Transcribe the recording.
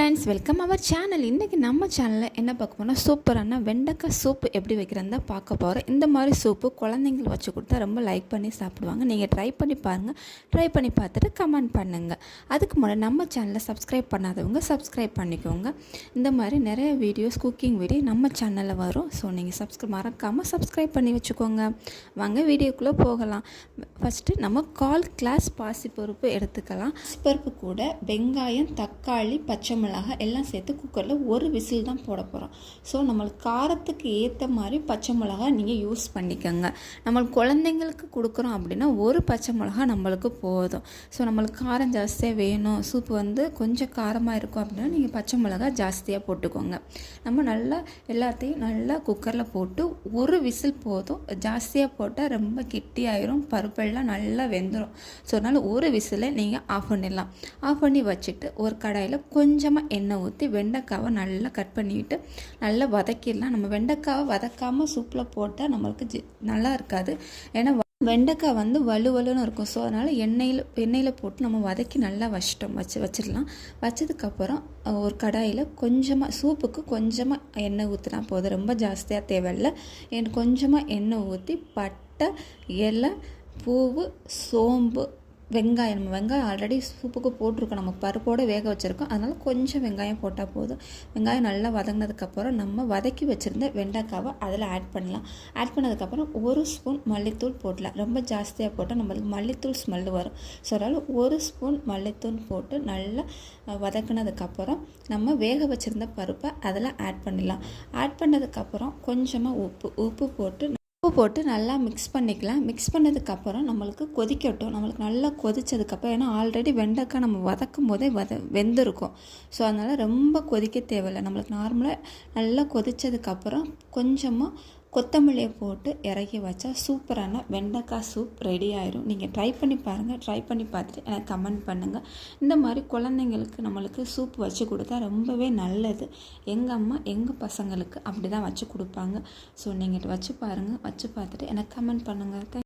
Friends welcome our channel இன்றைக்கி நம்ம சேனலில் என்ன பார்க்க போனால் சூப்பரான வெண்டைக்காய் சூப்பு எப்படி வைக்கிறதா பார்க்க போகிறோம் இந்த மாதிரி சூப்பு குழந்தைங்களுக்கு வச்சு கொடுத்தா ரொம்ப லைக் பண்ணி சாப்பிடுவாங்க. நீங்கள் ட்ரை பண்ணி பாருங்கள் ட்ரை பண்ணி பார்த்துட்டு கமெண்ட் பண்ணுங்கள் அதுக்கு முன்னாடி நம்ம சேனலை சப்ஸ்கிரைப் பண்ணாதவங்க சப்ஸ்கிரைப் பண்ணிக்கோங்க. இந்த மாதிரி நிறைய வீடியோஸ் குக்கிங் வீடியோ நம்ம சேனலில் வரும். ஸோ நீங்கள் சப்ஸ்கிரைப் மறக்காமல் சப்ஸ்கிரைப் பண்ணி வச்சுக்கோங்க. வாங்க வீடியோக்குள்ளே போகலாம். ஃபஸ்ட்டு நம்ம கால் கிளாஸ் பாசிப்பருப்பு எடுத்துக்கலாம். பருப்பு கூட வெங்காயம் தக்காளி பச்சை மிளகாய் எல்லாம் சேர்த்து குக்கரில் ஒரு விசில் தான் போட போகிறோம் ஸோ நம்மளுக்கு காரத்துக்கு ஏற்ற மாதிரி பச்சை மிளகாய் நீங்கள் யூஸ் பண்ணிக்கோங்க. நம்மளுக்கு குழந்தைங்களுக்கு கொடுக்குறோம் அப்படின்னா ஒரு பச்சை மிளகாய் நம்மளுக்கு போதும். ஸோ நம்மளுக்கு காரம் ஜாஸ்தியாக வேணும். சூப் வந்து கொஞ்சம் காரமாக இருக்கும் அப்படின்னா நீங்கள் பச்சை மிளகாய் ஜாஸ்தியாக போட்டுக்கோங்க. நம்ம நல்லா எல்லாத்தையும் நல்லா குக்கரில் போட்டு ஒரு விசில் போதும். ஜாஸ்தியாக போட்டால் ரொம்ப கெட்டியாயிரும். பருப்பெல்லாம் நல்லா வெந்துடும் ஸோ அதனால் ஒரு விசிலை நீங்கள் ஆஃப் பண்ணிடலாம். ஆஃப் பண்ணி வச்சுட்டு ஒரு கடாயில் கொஞ்சமாக எண்ணெய் ஊற்றி வெண்டைக்காவை நல்லா கட் பண்ணிவிட்டு நல்லா வதக்கிடலாம். நம்ம வெண்டைக்காவை வதக்காமல் சூப்பில் போட்டால் நம்மளுக்கு ஜி நல்லா இருக்காது. ஏன்னா வெண்டைக்காய் வந்து வலுவலுன்னு இருக்கும். ஸோ அதனால் எண்ணெயில் எண்ணெயில் போட்டு நம்ம வதக்கி நல்லா வச்சிட்டோம். வச்சு வச்சிடலாம். வச்சதுக்கப்புறம் ஒரு கடாயில் கொஞ்சமாக சூப்புக்கு கொஞ்சமாக எண்ணெய் ஊற்றினா போதும். ரொம்ப ஜாஸ்தியாக தேவையில்லை. என் கொஞ்சமாக எண்ணெய் ஊற்றி பட்டை இலை பூவு சோம்பு வெங்காயம் நம்ம வெங்காயம் ஆல்ரெடி சூப்புக்கு போட்டிருக்கோம். நம்ம பருப்போடு வேக வச்சுருக்கோம். அதனால் கொஞ்சம் வெங்காயம் போட்டால் போதும். வெங்காயம் நல்லா வதங்கினதுக்கப்புறம் நம்ம வதக்கி வச்சுருந்த வெண்டைக்காவை அதில் ஆட் பண்ணலாம். ஆட் பண்ணதுக்கப்புறம் ஒரு ஸ்பூன் மல்லித்தூள் போடலாம் ரொம்ப ஜாஸ்தியாக போட்டால் நம்மளுக்கு மல்லித்தூள் ஸ்மெல் வரும். ஸோ அதனால் ஒரு ஸ்பூன் மல்லித்தூள் போட்டு நல்லா வதக்கினதுக்கப்புறம் வதக்குனதுக்கப்புறம் நம்ம வேக வச்சுருந்த பருப்பை அதில் ஆட் பண்ணிடலாம். ஆட் பண்ணதுக்கப்புறம் கொஞ்சமாக உப்பு. உப்பு போட்டு போட்டு நல்லா மிக்ஸ் பண்ணிக்கலாம். மிக்ஸ் பண்ணதுக்கப்புறம் நம்மளுக்கு கொதிக்கட்டும். நம்மளுக்கு நல்லா கொதிச்சதுக்கப்புறம் ஏன்னா ஆல்ரெடி வெண்டைக்காய் நம்ம வதக்கும் போதே வத வெந்திருக்கும். ஸோ அதனால் ரொம்ப கொதிக்க தேவையில்லை. நம்மளுக்கு நார்மலாக நல்லா கொதித்ததுக்கப்புறம் கொஞ்சமாக கொத்தமல்லியை போட்டு இறக்கி வச்சா சூப்பரான வெண்டைக்காய் சூப் ரெடி ஆயிரும். நீங்கள் ட்ரை பண்ணி பாருங்கள் ட்ரை பண்ணி பார்த்துட்டு எனக்கு கமெண்ட் பண்ணுங்கள் இந்த மாதிரி குழந்தைங்களுக்கு நம்மளுக்கு சூப் வச்சு கொடுத்தா ரொம்பவே நல்லது. எங்கள் அம்மா எங்கள் பசங்களுக்கு அப்படி தான் வச்சு கொடுப்பாங்க. ஸோ நீங்கள் வச்சு பாருங்கள் வச்சு பார்த்துட்டு எனக்கு கமெண்ட் பண்ணுங்கள்